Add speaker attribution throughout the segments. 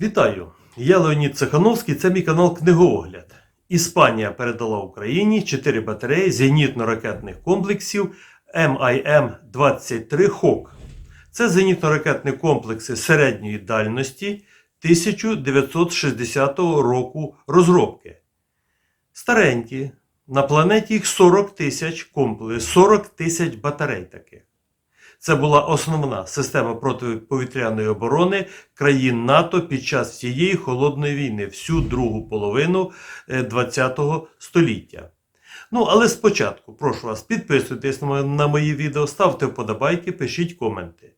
Speaker 1: Вітаю! Я Леонід Цехановський, це мій канал Книгоогляд. Іспанія передала Україні 4 батареї зенітно-ракетних комплексів МIM-23 ХОК. Це зенітно-ракетні комплекси середньої дальності 1960 року розробки. Старенькі. На планеті їх 40 тисяч комплексів, 40 тисяч батарей таких. Це була основна система протиповітряної оборони країн НАТО під час всієї холодної війни, всю другу половину ХХ століття. Ну, але спочатку, прошу вас, підписуйтесь на мої відео, ставте вподобайки, пишіть коменти.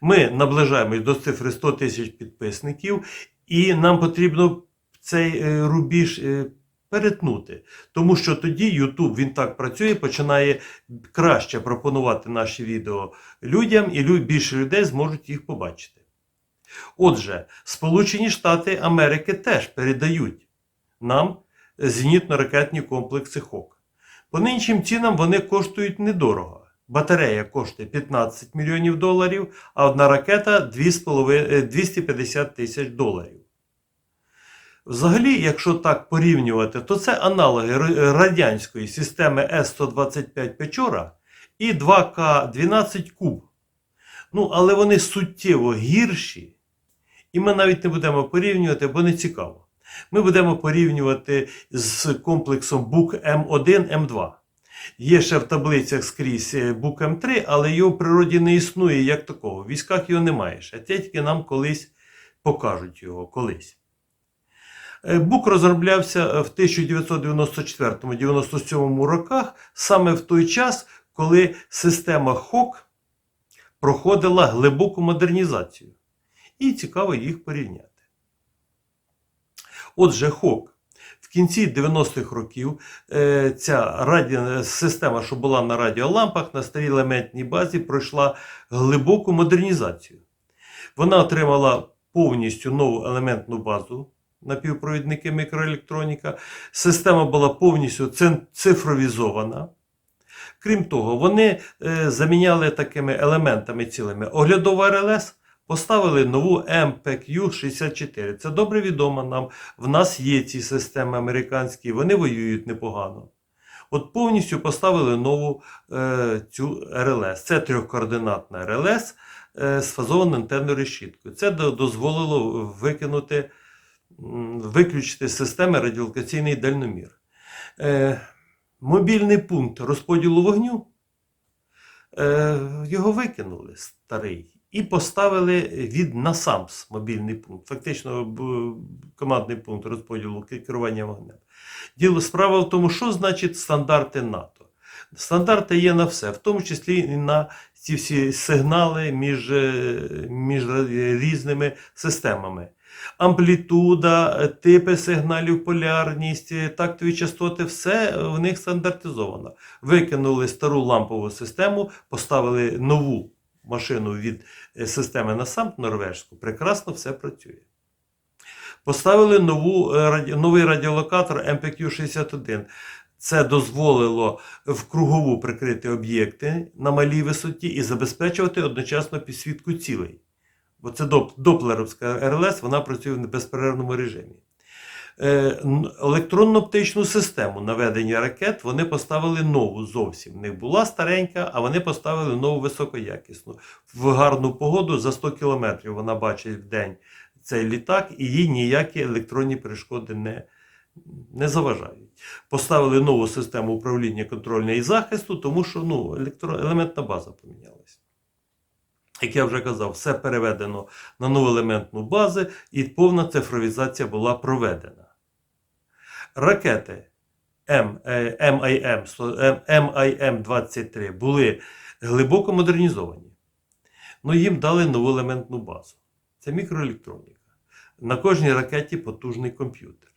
Speaker 1: Ми наближаємось до цифри 100 тисяч підписників, і нам потрібно цей е, рубіж е, перетнути. Тому що тоді YouTube він так працює, починає краще пропонувати наші відео людям, і більше людей зможуть їх побачити. Отже, Сполучені Штати Америки теж передають нам зенітно-ракетні комплекси ХОК. По нинішнім цінам вони коштують недорого. Батарея коштує 15 мільйонів доларів, а одна ракета 2,5 е, 250 тисяч доларів. Взагалі, якщо так порівнювати, то це аналоги радянської системи С-125 Печора і 2К-12 Куб. Ну, але вони суттєво гірші, і ми навіть не будемо порівнювати, бо не цікаво. Ми будемо порівнювати з комплексом БУК М1, М2. Є ще в таблицях скрізь е, БУК М3, але його в природі не існує як такого. В військах його немає. Це тільки нам колись покажуть його колись. Е, БУК розроблявся е, в 1994-97 роках, саме в той час, коли система ХОК проходила глибоку модернізацію. І цікаво їх порівняти. Отже, ХОК. В кінці 90-х років е, ця раді... система, що була на радіолампах, на старій елементній базі, пройшла глибоку модернізацію. Вона отримала повністю нову елементну базу напівпровідники мікроелектроніка. Система була повністю цифровізована. Крім того, вони е, заміняли такими елементами цілими оглядова РЛС, поставили нову MPQ-64. Це добре відомо нам. В нас є ці системи американські, вони воюють непогано. От повністю поставили нову е, цю РЛС. Це трьохкоординатна РЛС е, з фазованою антенною решіткою. Це дозволило викинути, виключити з системи радіолокаційний дальномір. Е, мобільний пункт розподілу вогню. Е, його викинули старий і поставили від насамс мобільний пункт, фактично б- командний пункт розподілу керування вогнем. Діло справа в тому, що значить стандарти НАТО. Стандарти є на все, в тому числі і на ці всі сигнали між, е, між різними системами. Амплітуда, е, типи сигналів, полярність, е, тактові частоти, все в них стандартизовано. Викинули стару лампову систему, поставили нову машину від е, системи NASAMP норвежську. Прекрасно все працює. Поставили нову, е, новий радіолокатор MPQ-61. Це дозволило вкругову прикрити об'єкти на малій висоті і забезпечувати одночасно підсвітку цілей. Бо це доп- доплеровська РЛС, вона працює в безперервному режимі. Е, н- Електронно-оптичну систему наведення ракет вони поставили нову зовсім. В них була старенька, а вони поставили нову високоякісну. В гарну погоду за 100 кілометрів вона бачить в день цей літак, і їй ніякі електронні перешкоди не, не заважають. Поставили нову систему управління контрольного і захисту, тому що ну, електро- елементна база помінялася. Як я вже казав, все переведено на нову елементну базу, і повна цифровізація була проведена. Ракети М, е, MIM, сто- М- MIM-23 були глибоко модернізовані. Ну, їм дали нову елементну базу. Це мікроелектроніка. На кожній ракеті потужний комп'ютер.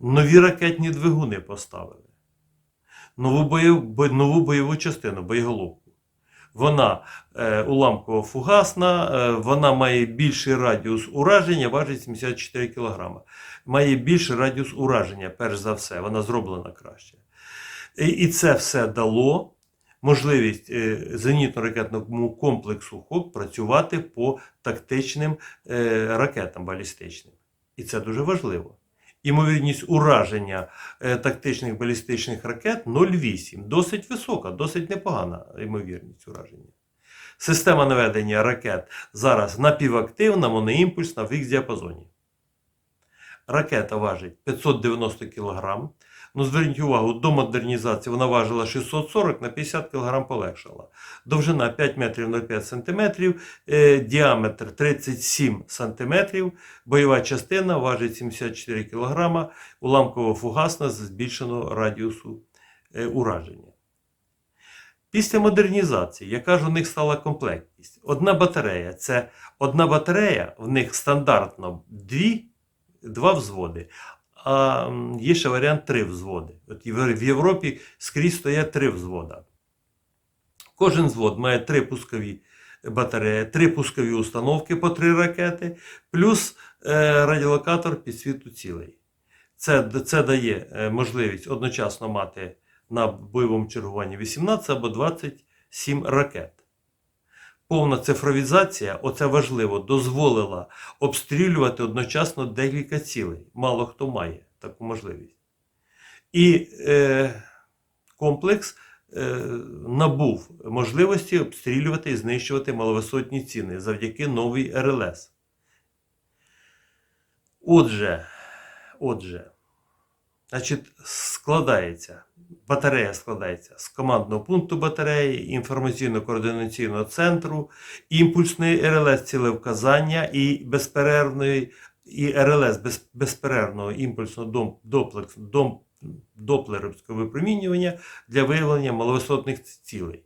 Speaker 1: Нові ракетні двигуни поставили. Нову, бойов, бо- нову бойову частину, боєголовку. Вона е, уламково-фугасна, е, вона має більший радіус ураження, важить 74 кг. Має більший радіус ураження, перш за все, вона зроблена краще. І, це все дало можливість е, зенітно-ракетному комплексу ХОК працювати по тактичним ракетам балістичним. І це дуже важливо. Імовірність ураження е, тактичних балістичних ракет 0,8. Досить висока, досить непогана ймовірність ураження. Система наведення ракет зараз напівактивна, моноімпульсна в їх діапазоні. Ракета важить 590 кг. Ну, зверніть увагу, до модернізації вона важила 640 на 50 кг полегшала. Довжина 5 метрів 0,5 см, е, діаметр 37 см, бойова частина важить 74 кг, уламково-фугасна з збільшеного радіусу е, ураження. Після модернізації, яка ж у них стала комплектність? Одна батарея. Це одна батарея, в них стандартно дві, два взводи. А є ще варіант три взводи. От в Європі скрізь стоять три взвода. Кожен взвод має три пускові батареї, три пускові установки по три ракети, плюс е, радіолокатор підсвіту цілей. Це, це дає е, можливість одночасно мати на бойовому чергуванні 18 або 27 ракет. Повна цифровізація, оце важливо, дозволила обстрілювати одночасно декілька цілей. Мало хто має таку можливість. І е, комплекс е, набув можливості обстрілювати і знищувати маловисотні ціни завдяки новій РЛС. Отже, отже, значить, складається, батарея складається з командного пункту батареї, інформаційно-координаційного центру, імпульсної РЛС цілевказання і безперервної і РЛС без, безперервного імпульсного доплекс, дом, доплеровського випромінювання для виявлення маловисотних цілей.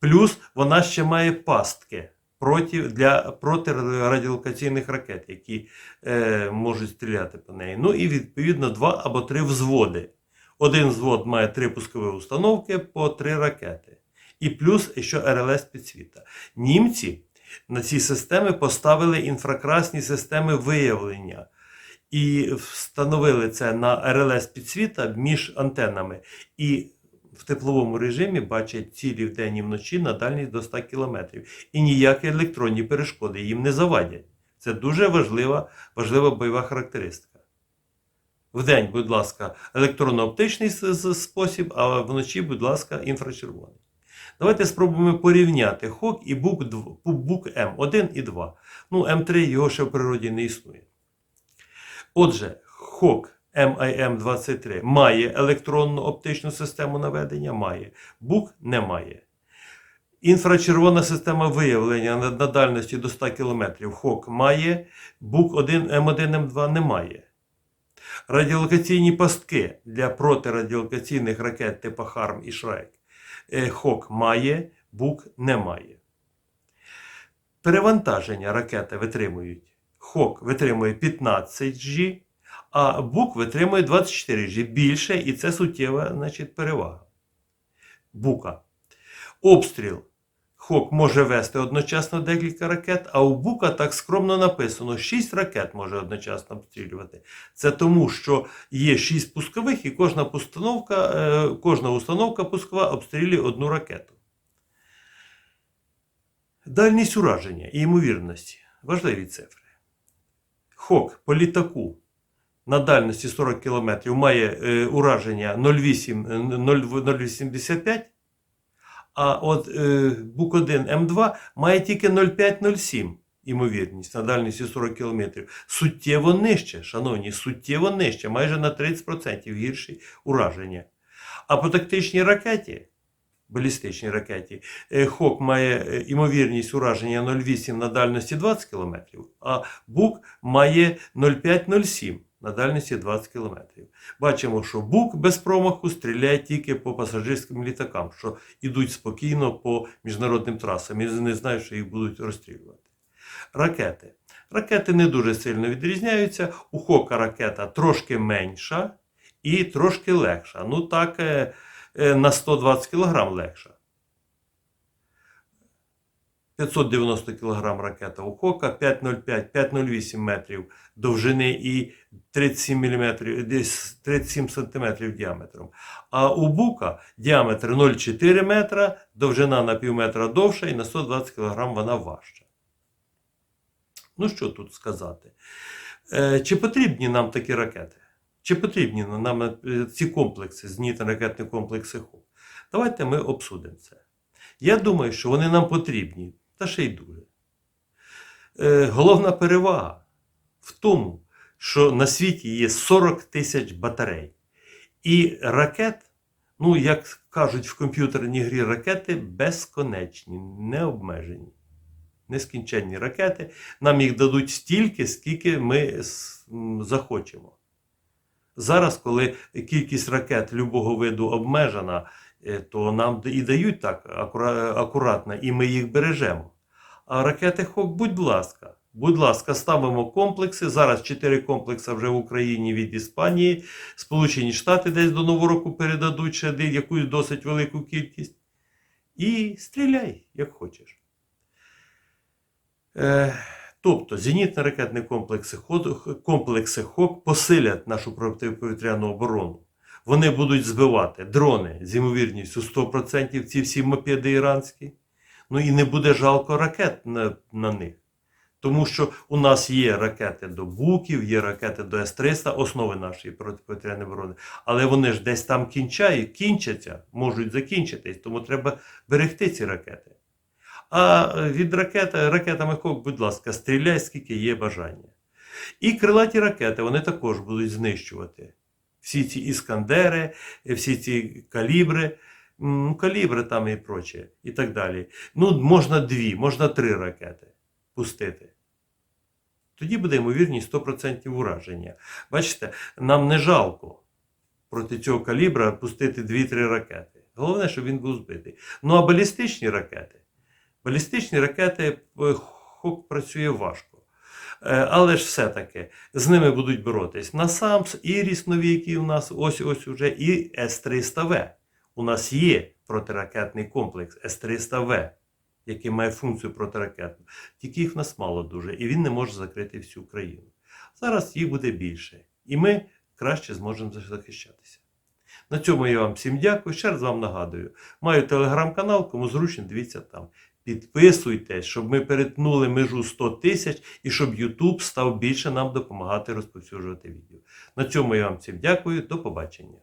Speaker 1: Плюс вона ще має пастки проти, для протирадіолокаційних ракет, які е, можуть стріляти по неї. Ну і відповідно два або три взводи. Один взвод має три пускові установки по три ракети. І плюс ще РЛС підсвіта. Німці на ці системи поставили інфракрасні системи виявлення. І встановили це на РЛС підсвіта між антенами. І в тепловому режимі бачать цілі вдень і вночі на дальність до 100 км. І ніякі електронні перешкоди їм не завадять. Це дуже важлива, важлива бойова характеристика. Вдень, будь ласка, електронно-оптичний спосіб, а вночі, будь ласка, інфрачервоний. Давайте спробуємо порівняти ХОК і БУК М1 і 2. Ну, М3 його ще в природі не існує. Отже, ХОК MIM-23 має електронну оптичну систему наведення, має. БУК не має. Інфрачервона система виявлення на, дальності до 100 км ХОК має, БУК 1 М1 М2 не має. Радіолокаційні пастки для протирадіолокаційних ракет типу ХАРМ і ШРЕК е, ХОК має, БУК не має. Перевантаження ракети витримують. ХОК витримує 15 G, а БУК витримує 24 G більше, і це суттєва значить, перевага. Бука. Обстріл. ХОК може вести одночасно декілька ракет, а у Бука так скромно написано: 6 ракет може одночасно обстрілювати. Це тому, що є 6 пускових, і кожна постановка, е, кожна установка пускова обстрілює одну ракету. Дальність ураження і ймовірності. Важливі цифри. ХОК по літаку на дальності 40 км має ураження 0,8, е, 0 0,85, а от е, БУК-1 М2 має тільки 0,5-0,7 ймовірність на дальності 40 км. Суттєво нижче, шановні, суттєво нижче, майже на 30% гірші ураження. А по тактичній ракеті, балістичній ракеті, е, ХОК має е, ймовірність ураження 0,8 на дальності 20 км, а БУК має 0,5-0,7 на дальності 20 км. Бачимо, що БУК без промаху стріляє тільки по пасажирським літакам, що йдуть спокійно по міжнародним трасам і не знають, що їх будуть розстрілювати.Ракети. Ракети Ракети не дуже сильно відрізняються. У Хока ракета трошки менша і трошки легша. Ну так, е, е, на 120 кг легша. 590 кг ракета у Хока, 5,05-5,08 метрів довжини і 37 мм, 37 см діаметром. А у Бука діаметр 0,4 метра, довжина на пів метра довша і на 120 кг вона важча. Ну що тут сказати? Е, Чи потрібні нам такі ракети? Чи потрібні нам е, ці комплекси, зенітно-ракетні комплекси ХОП? Давайте ми обсудимо це. Я думаю, що вони нам потрібні, та ще й дуже. Е, Головна перевага в тому, що на світі є 40 тисяч батарей. І ракет, ну, як кажуть в комп'ютерній грі, ракети безконечні, необмежені. Нескінченні ракети. Нам їх дадуть стільки, скільки ми захочемо. Зараз, коли кількість ракет любого виду обмежена, то нам і дають так акуратно, і ми їх бережемо. А ракети ХОК, будь ласка, будь ласка, ставимо комплекси. Зараз чотири комплекси вже в Україні від Іспанії. Сполучені Штати десь до Нового року передадуть ще якусь досить велику кількість. І стріляй, як хочеш. Е, тобто зенітно-ракетні комплекси, комплекси ХОК посилять нашу протиповітряну оборону. Вони будуть збивати дрони з ймовірністю 100%, ці всі мопеди іранські. Ну і не буде жалко ракет на, на них. Тому що у нас є ракети до Буків, є ракети до С-300, основи нашої протиповітряної оборони. Але вони ж десь там кінчають, кінчаться, можуть закінчитись, тому треба берегти ці ракети. А е, від ракети, ракетами будь ласка, стріляй, скільки є бажання. І крилаті ракети вони також будуть знищувати. Всі ці іскандери, всі ці калібри, ну, калібри там і проче, і так далі. Ну, можна дві, можна три ракети пустити. Тоді буде ймовірність 100% ураження. Бачите, нам не жалко проти цього калібра пустити 2-3 ракети. Головне, щоб він був збитий. Ну а балістичні ракети. Балістичні ракети е, ХОК працює важко. Е, Але ж все-таки з ними будуть боротись НАСАМС, Іріс нові, які у нас ось ось уже, і С-300В. У нас є протиракетний комплекс С-300В, який має функцію протиракетну. Тільки їх в нас мало дуже, і він не може закрити всю країну. Зараз їх буде більше, і ми краще зможемо захищатися. На цьому я вам всім дякую. Ще раз вам нагадую. Маю телеграм-канал, кому зручно, дивіться там. Підписуйтесь, щоб ми перетнули межу 100 тисяч і щоб YouTube став більше нам допомагати розповсюджувати відео. На цьому я вам всім дякую. До побачення.